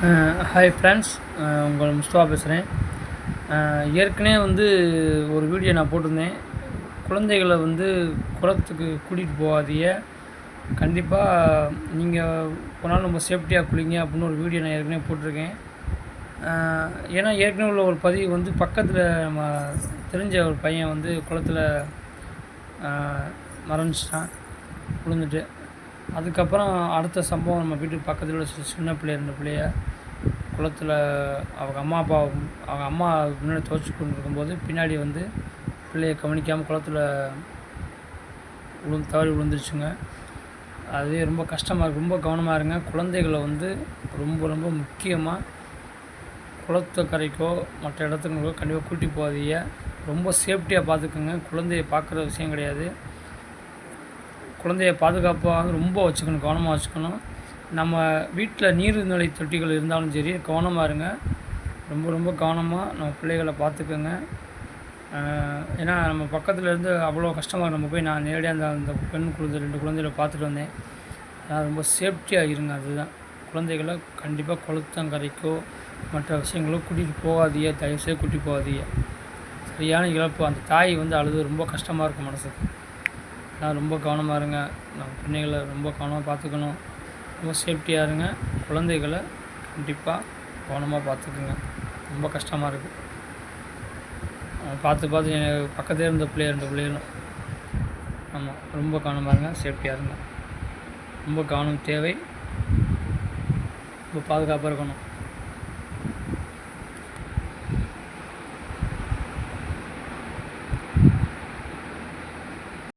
Hi friends உங்கள் முஸ்தபா பேசுகிறேன் ஏற்கனவே வந்து ஒரு வீடியோ நான் போட்டிருந்தேன். குழந்தைகளை வந்து குளத்துக்கு கூட்டிகிட்டு போகாதீங்க. கண்டிப்பாக நீங்கள் போனாலும் ரொம்ப சேஃப்டியாக குளிங்க அப்படின்னு ஒரு வீடியோ நான் ஏற்கனவே போட்டிருக்கேன். ஏன்னா ஏற்கனவே உள்ள ஒரு பதிவு வந்து பக்கத்தில் நம்ம தெரிஞ்ச ஒரு பையன் வந்து குளத்துல மறைஞ்சிட்டான் விழுந்துட்டு. அதுக்கப்புறம் அடுத்த சம்பவம் நம்ம வீட்டுக்கு பக்கத்தில் உள்ள சின்ன பிள்ளை இருந்த பிள்ளைய குளத்தில் அவங்க அம்மா அப்பா அவங்க அம்மா முன்னாடி துவச்சி கொண்டு இருக்கும்போது பின்னாடி வந்து பிள்ளையை கவனிக்காமல் குளத்துல விழுந்து தவறி விழுந்துருச்சுங்க. அது ரொம்ப கஷ்டமாக இருக்கு. ரொம்ப கவனமாக இருங்க. குழந்தைகளை வந்து ரொம்ப ரொம்ப முக்கியமாக குளத்துக்கரைக்கோ மற்ற இடத்துக்கோ கண்டிப்பாக கூட்டி போகாதீங்க. ரொம்ப சேஃப்டியாக பார்த்துக்குங்க குழந்தைய பார்க்குற விஷயம் கிடையாது. குழந்தைய பாதுகாப்பாக ரொம்ப வச்சுக்கணும் கவனமாக வச்சுக்கணும். நம்ம வீட்டில் நீர்நிலை தொட்டிகள் இருந்தாலும் சரி கவனமாக இருங்க. ரொம்ப ரொம்ப கவனமாக நம்ம பிள்ளைகளை பார்த்துக்கோங்க. ஏன்னா நம்ம பக்கத்தில் இருந்து அவ்வளோ கஷ்டமாக நம்ம போய் நான் நேரடியாக அந்த அந்த பெண் குழந்தை ரெண்டு குழந்தைகளை பார்த்துட்டு வந்தேன். நான் ரொம்ப சேஃப்டியாக இருங்க அதுதான். குழந்தைகளை கண்டிப்பாக குளத்தங்கரைக்கோ மற்ற விஷயங்களோ கூட்டிகிட்டு போகாதீங்க. தயவுசெய்து கூட்டிகிட்டு போகாதீங்க. சரியான இழப்பு. அந்த தாய் வந்து அழுது ரொம்ப கஷ்டமாக இருக்கும் மனசுக்கு. நான் ரொம்ப கவனமாக இருங்க. நம்ம பிள்ளைகளை ரொம்ப கவனமாக பார்த்துக்கணும். ரொம்ப சேஃப்டியாக இருங்க. குழந்தைகளை கண்டிப்பாக கவனமாக பார்த்துக்குங்க. ரொம்ப கஷ்டமாக இருக்குது பார்த்து பார்த்து எனக்கு பக்கத்தில் இருந்த பிள்ளைய ரெண்டு பிள்ளைகளும் ஆமாம் ரொம்ப கவனமாக இருங்க. சேஃப்டியாக இருங்க. ரொம்ப கவனம் தேவை. ரொம்ப பாதுகாப்பாக இருக்கணும்.